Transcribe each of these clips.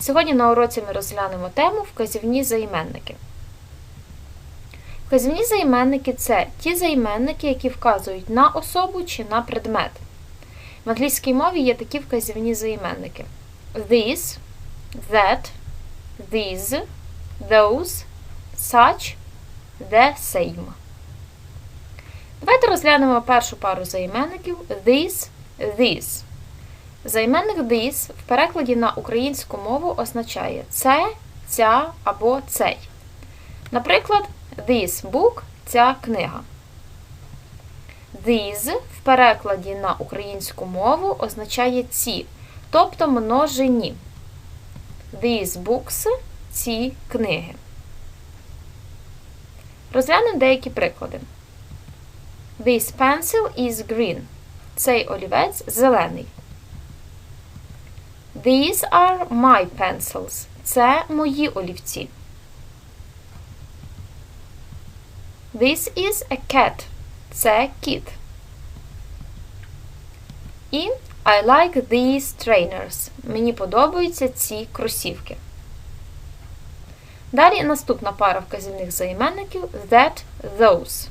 Сьогодні на уроці ми розглянемо тему вказівні займенники. Вказівні займенники це ті займенники, які вказують на особу чи на предмет. В англійській мові є такі вказівні займенники: this, that, these, those, such, the same. Давайте розглянемо першу пару займенників this, this. Займенник this в перекладі на українську мову означає це, ця або цей. Наприклад, this book ця книга. These в перекладі на українську мову означає ці, тобто множині. These books ці книги. Розглянемо деякі приклади. This pencil is green. Цей олівець зелений. These are my pencils. Це мої олівці. This is a cat. Це кіт. І I like these trainers. Мені подобаються ці кросівки. Далі наступна пара вказівних займенників that, those.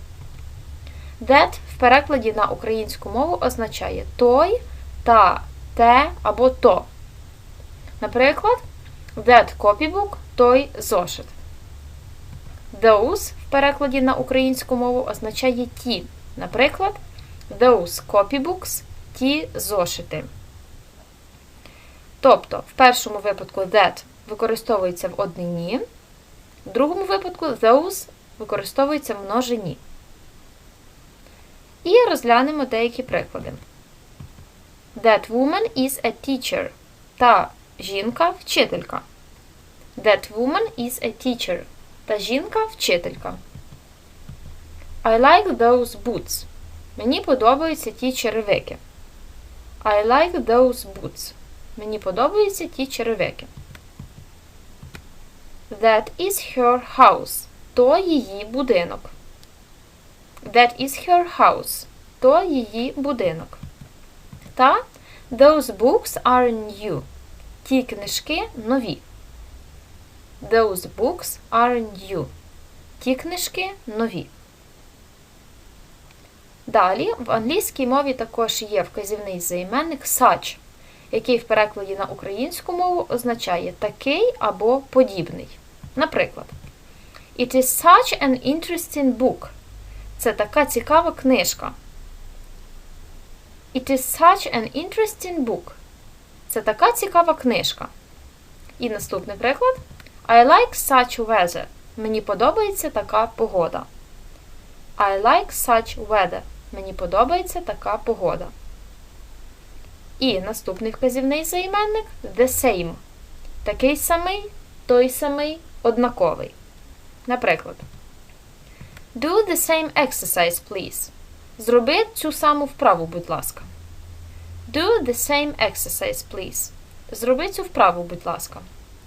That в перекладі на українську мову означає той, та, те або то. Наприклад, that copybook той зошит. Those в перекладі на українську мову означає ті. Наприклад, those copybooks ті зошити. Тобто, в першому випадку that використовується в однині, в другому випадку those використовується в множині. І розглянемо деякі приклади. That woman is a teacher. Та жінка вчителька. That woman is a teacher. Та жінка вчителька. I like those boots. Мені подобаються ті черевики. I like those boots. Мені подобаються ті черевики. That is her house. То її будинок. That is her house. То її будинок. Та Those books are new. Ті книжки нові. Those books are new. Ті книжки нові. Далі в англійській мові також є вказівний займенник such, який в перекладі на українську мову означає такий або подібний. Наприклад, It is such an interesting book. Це така цікава книжка. It is such an interesting book. Це така цікава книжка. І наступний приклад. I like such weather. Мені подобається така погода. I like such weather. Мені подобається така погода. І наступний вказівний займенник the same. Такий самий, той самий, однаковий. Наприклад, Do the same exercise, please. Зроби цю саму вправу, будь ласка. Do the same exercise, please. Зроби цю вправу, будь ласка.